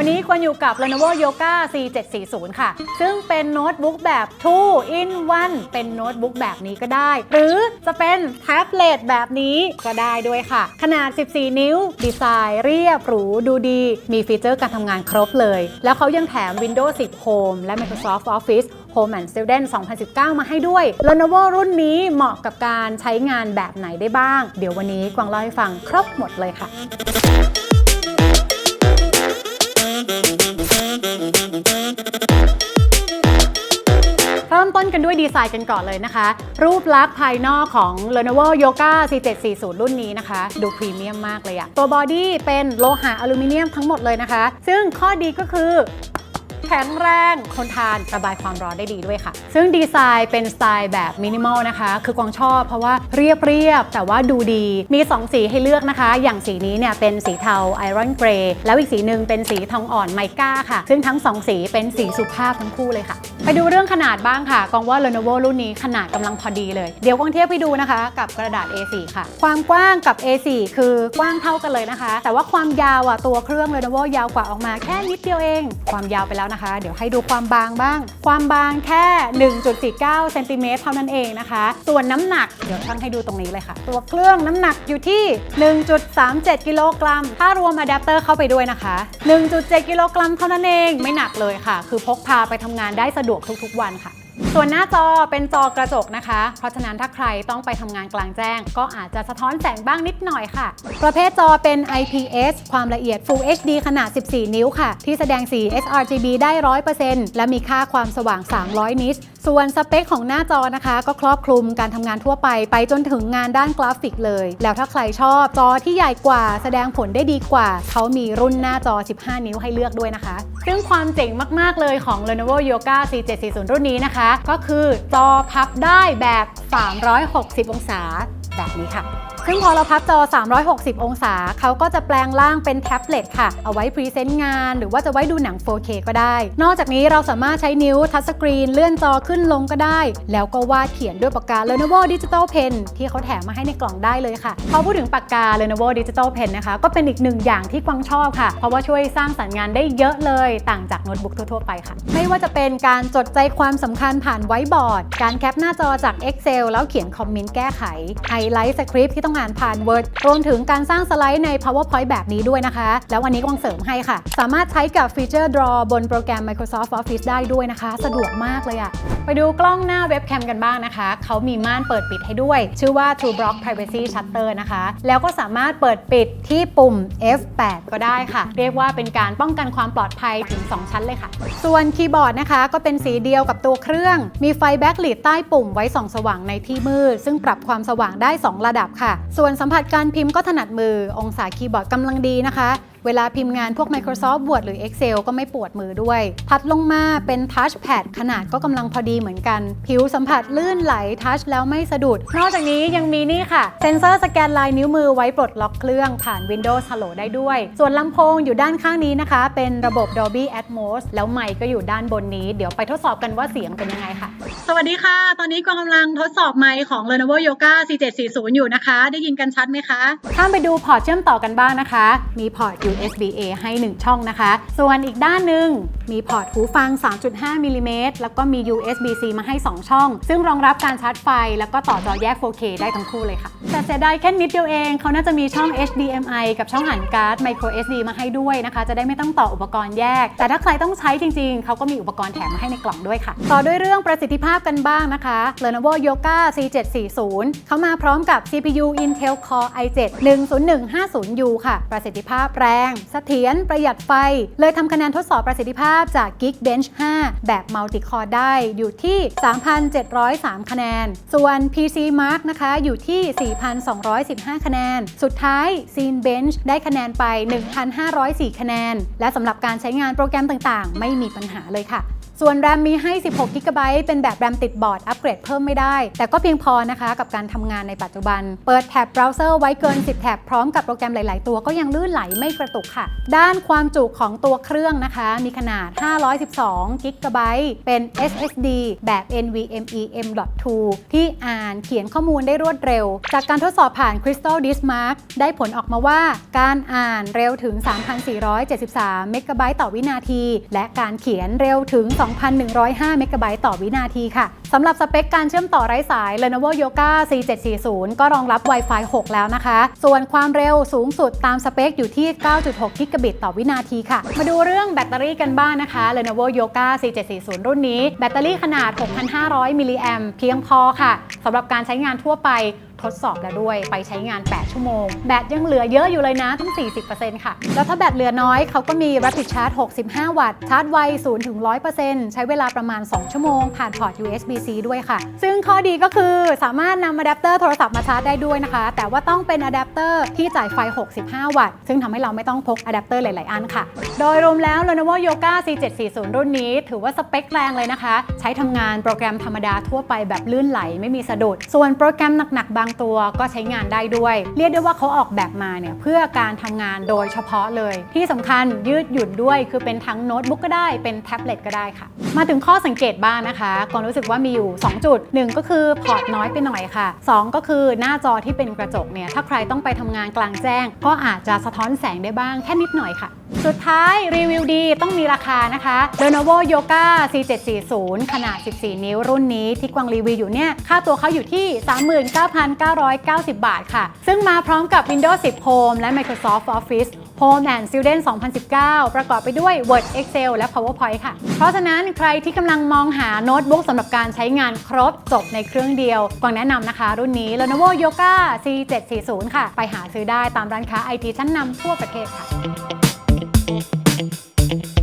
วันนี้ควรอยู่กับ Lenovo Yoga C740 ค่ะ ซึ่งเป็นโน้ตบุ๊กแบบ 2 in 1 เป็นโน้ตบุ๊กแบบนี้ก็ได้ หรือจะเป็นแท็บเล็ตแบบนี้ก็ได้ด้วยค่ะ ขนาด 14 นิ้ว ดีไซน์เรียบหรูดูดี มีฟีเจอร์การทำงานครบเลย แล้วเขายังแถม Windows 10 Home และ Microsoft Office Home and Student 2019 มาให้ด้วย Lenovo รุ่นนี้เหมาะกับการใช้งานแบบไหนได้บ้าง เดี๋ยววันนี้กวางเล่าให้ฟังครบหมดเลยค่ะ เริ่มต้นกันด้วยดีไซน์กันก่อนเลยนะคะ รูปลักษณ์ภายนอกของ Lenovo Yoga C740 รุ่นนี้นะคะ ดูพรีเมียมมากเลยอะตัวบอดี้เป็นโลหะอลูมิเนียมทั้งหมดเลยนะคะ ซึ่งข้อดีก็คือ แข็งแรงทนทานระบายความร้อนได้ดีด้วยค่ะ ซึ่งดีไซน์เป็นสไตล์แบบมินิมอลนะคะ คือกวางชอบเพราะว่าเรียบเรียบๆแต่ว่าดูดีมี 2 สีให้เลือกนะคะ อย่างสีนี้เนี่ยเป็นสีเทาไอรอนเกรย์แล้วอีกสีหนึ่งเป็นสีทองอ่อนไมก้าค่ะ ซึ่งทั้ง 2 สีเป็นสีสุภาพทั้งคู่เลยค่ะ ไปดูเรื่องขนาดบ้างค่ะกองว่า Lenovo รุ่นนี้ขนาดกำลังพอดีเลย เดี๋ยวกวางเทียบไปดูนะคะ กับกระดาษ A4 ค่ะ ความกว้างกับ A4 คือกว้างเท่ากันเลยนะคะ แต่ว่าความยาวอะตัวเครื่อง Lenovo ยาวกว่าออกมาแค่นิดเดียวเอง ความยาวไปแล้วนะคะ เดี๋ยวให้ดูความบางบ้าง ความบางแค่ 1.49เซนติเมตรเท่านั้นเองนะคะ ส่วนน้ำหนักเดี๋ยวช่างให้ดูตรงนี้เลยค่ะ ตัวเครื่องน้ำหนักอยู่ที่ 1.37 กิโลกรัม ถ้ารวมอะแดปเตอร์เข้าไปด้วยนะคะ 1.7 กิโลกรัมเท่านั้นเอง ไม่หนักเลยค่ะ คือพกพาไปทำงานได้สะดวกทุกๆวันค่ะ ส่วนหน้าจอเป็นจอกระจกนะคะ เพราะฉะนั้นถ้าใครต้องไปทำงานกลางแจ้ง ก็อาจจะสะท้อนแสงบ้างนิดหน่อยค่ะ ประเภทจอเป็น IPS ความละเอียด Full HD ขนาด 14 นิ้วค่ะ ที่แสดงสี sRGB ได้ 100%และมีค่าความสว่าง 300 นิตส่วนสเปคของหน้าจอนะคะ ก็ครอบคลุมการทำงานทั่วไป ไปจนถึงงานด้านกราฟิกเลย แล้วถ้าใครชอบจอที่ใหญ่กว่า แสดงผลได้ดีกว่า เขามีรุ่นหน้าจอ 15 นิ้วให้เลือกด้วยนะคะ ซึ่งความเจ๋งมาก ๆ เลยของ Lenovo Yoga C740 รุ่นนี้นะคะ ก็คือจอพับได้แบบ 360 องศาแบบนี้ค่ะ ซึ่งพอเราพับจอ 360 องศา เขาก็จะแปลงร่างเป็นแท็บเล็ตค่ะ เอาไว้พรีเซนต์งาน หรือว่าจะไว้ดูหนัง 4K ก็ได้ นอกจากนี้เราสามารถใช้นิ้วทัชสกรีนเลื่อนจอขึ้นลงก็ได้ แล้วก็วาดเขียนด้วยปากกา Lenovo Digital Pen ที่เขาแถมมาให้ในกล่องได้เลยค่ะ พอพูดถึงปากกา Lenovo Digital Pen นะคะ ก็เป็นอีกหนึ่งอย่างที่กวางชอบค่ะ เพราะว่าช่วยสร้างสรรค์งานได้เยอะเลย ต่างจากโน้ตบุ๊กทั่วๆไปค่ะ ไม่ว่าจะเป็นการจดใจความสำคัญผ่านไวบอร์ด การแคปหน้าจอจาก Excel แล้วเขียนคอมเมนต์แก้ไข ไฮไลท์สคริปต์ที่ต้องอ่านผ่าน Word รวมถึงการสร้างสไลด์ใน PowerPoint แบบนี้ด้วยนะคะ แล้ววันนี้กวางเสริมให้ค่ะ สามารถใช้กับฟีเจอร์ Draw บนโปรแกรม Microsoft Office ได้ด้วยนะคะ สะดวกมากเลยอะไปดูกล้องหน้าเว็บแคมกันบ้างนะคะ เขามีม่านเปิดปิดให้ด้วย ชื่อว่า True Block Privacy Shutter นะคะ แล้วก็สามารถเปิดปิดที่ปุ่ม F8 ก็ได้ค่ะ เรียกว่าเป็นการป้องกันความปลอดภัยถึง 2 ชั้นเลยค่ะ ส่วนคีย์บอร์ดนะคะก็เป็นสีเดียวกับตัวเครื่อง มีไฟแบ็กลีดใต้ปุ่มไว้ส่องสว่างในที่มืด ซึ่งปรับความสว่างได้ 2 ระดับค่ะส่วนสัมผัสการพิมพ์ก็ถนัดมือ องศาคีย์บอร์ดกำลังดีนะคะ เวลาพิมพ์งานพวก Microsoft Word หรือ Excel ก็ไม่ปวดมือด้วยพัดลงมาเป็นทัชแพดขนาดก็กำลังพอดีเหมือนกัน ผิวสัมผัสลื่นไหลทัชแล้วไม่สะดุด นอกจากนี้ยังมีนี่ค่ะ เซ็นเซอร์สแกนลายนิ้วมือไว้ปลดล็อกเครื่องผ่าน Windows Hello ได้ด้วย ส่วนลำโพงอยู่ด้านข้างนี้นะคะ เป็นระบบ Dolby Atmos แล้วไมค์ก็อยู่ด้านบนนี้ เดี๋ยวไปทดสอบกันว่าเสียงเป็นยังไงค่ะสวัสดีค่ะ ตอนนี้กวางกำลังทดสอบไมค์ของ Lenovo Yoga C740 อยู่นะคะ ได้ยินกันชัดไหมคะ ข้ามไปดูพอร์ตเชื่อมต่อกันบ้างนะคะ มีพอร์ต USB A ให้ 1 ช่องนะคะ ส่วนอีกด้านหนึ่งมีพอร์ตหูฟัง 3.5 มิลลิเมตรแล้วก็มี USB-C มาให้ 2 ช่อง ซึ่งรองรับการชาร์จไฟ แล้วก็ต่อจอแยก 4K ได้ทั้งคู่เลยค่ะ แต่เสียดายแค่นิดเดียวเอง เขาน่าจะมีช่อง HDMI กับช่องอ่านการ์ด micro SD มาให้ด้วยนะคะ จะได้ไม่ต้องต่ออุปกรณ์แยก แต่ถ้าใครต้องใช้จริง ๆ เขาก็มีอุปกรณ์แถมมาให้ในกล่องด้วยค่ะ ต่อด้วยเรื่องประสิทธิภาพกันบ้างนะคะ Lenovo Yoga C740 เขามาพร้ออมกับ CPU Intel Core i7 10150U ค่ะ ประสิทธิภาพแรงเสถียรประหยัดไฟ เลยทำคะแนนทดสอบประสิทธิภาพจาก Geekbench 5 แบบ Multi Core ได้อยู่ที่ 3,703 คะแนน ส่วน PC Mark นะคะอยู่ที่ 4,215 คะแนน สุดท้าย Cinebench ได้คะแนนไป 1,504 คะแนน และสำหรับการใช้งานโปรแกรมต่างๆ ไม่มีปัญหาเลยค่ะ ส่วน RAM มีให้ 16 g b เป็นแบบ RAM ติดบอร์ด อัปเกรดเพิ่มไม่ได้ แต่ก็เพียงพอนะคะ กับการทำงานในปัจจุบัน เปิดแท็บเบราว์เซอร์ไว้เกิน 10 แท็บพร้อมกับโปรแกรมหลาย ๆ ตัวก็ยังลื่นไหลไม่กระตุกค่ะ ด้านความจุของตัวเครื่องนะคะ มีขนาด 512 g b เป็น SSD แบบ NVMe M.2 ที่อ่านเขียนข้อมูลได้รวดเร็ว จากการทดสอบผ่าน Crystal Disk Mark ได้ผลออกมาว่าการอ่านเร็วถึง 3,473 เมกะไบต์ต่อวินาที และการเขียนเร็วถึง2,105 เมกะไบต์ต่อวินาทีค่ะสำหรับสเปคการเชื่อมต่อไร้สาย Lenovo Yoga C740 ก็รองรับ Wi-Fi 6 แล้วนะคะ ส่วนความเร็วสูงสุดตามสเปคอยู่ที่ 9.6 กิกะบิตต่อวินาทีค่ะ มาดูเรื่องแบตเตอรี่กันบ้างนะคะ Lenovo Yoga C740 รุ่นนี้ แบตเตอรี่ขนาด 6,500 มิลลิแอมเพียงพอค่ะสำหรับการใช้งานทั่วไป ทดสอบแล้วด้วย ไปใช้งาน 8 ชั่วโมง แบตยังเหลือเยอะอยู่เลยนะตั้ง 40%ค่ะ แล้วถ้าแบตเหลือน้อยเขาก็มี Rapid Charge 65 วัตต์ ชาร์จไว0ถึง100%ใช้เวลาประมาณ 2 ชั่วโมง ผ่านพอร์ต USB-C ด้วยค่ะ ซึ่งข้อดีก็คือสามารถนำอะแดปเตอร์โทรศัพท์มาชาร์จได้ด้วยนะคะ แต่ว่าต้องเป็นอะแดปเตอร์ที่จ่ายไฟ 65 วัตต์ ซึ่งทำให้เราไม่ต้องพกอะแดปเตอร์หลาย ๆ อันค่ะ โดยรวมแล้ว Lenovo Yoga C740 รุ่นนี้ ถือว่าสเปคแรงเลยนะคะ ใช้ทำงานโปรแกรมธรรมดาทั่วไปแบบลื่นไหลไม่มีสะดุด ส่วนโปรแกรมหนัก ๆ บางตัวก็ใช้งานได้ด้วย เรียกได้ว่าเขาออกแบบมาเนี่ยเพื่อการทำงานโดยเฉพาะเลย ที่สำคัญยืดหยุ่นด้วยคือเป็นทั้งโน้ตบุ๊กก็ได้เป็นแท็บเล็ตก็ได้ค่ะ มาถึงข้อสังเกตบ้างนะคะก่อนรู้สึกว่ามีอยู่ 2 จุด 1 ก็คือพอร์ตน้อยไปหน่อยค่ะ 2 ก็คือหน้าจอที่เป็นกระจกเนี่ยถ้าใครต้องไปทำงานกลางแจ้ง ก็อาจจะสะท้อนแสงได้บ้างแค่นิดหน่อยค่ะ สุดท้ายรีวิวดีต้องมีราคานะคะ Lenovo Yoga C740 ขนาด 14 นิ้วรุ่นนี้ที่กวางรีวิวอยู่เนี่ย ค่าตัวเขาอยู่ที่ 39,990 บาทค่ะ ซึ่งมาพร้อมกับ Windows 10 Home และ Microsoft Office Home and Student 2019 ประกอบไปด้วย Word Excel และ PowerPoint ค่ะ เพราะฉะนั้นใครที่กำลังมองหาโน้ตบุ๊กสำหรับการใช้งานครบจบในเครื่องเดียว กวางแนะนำนะคะ รุ่นนี้ Lenovo Yoga C740 ค่ะ ไปหาซื้อได้ตามร้านค้าไอทีชั้นนำทั่วประเทศค่ะ thank you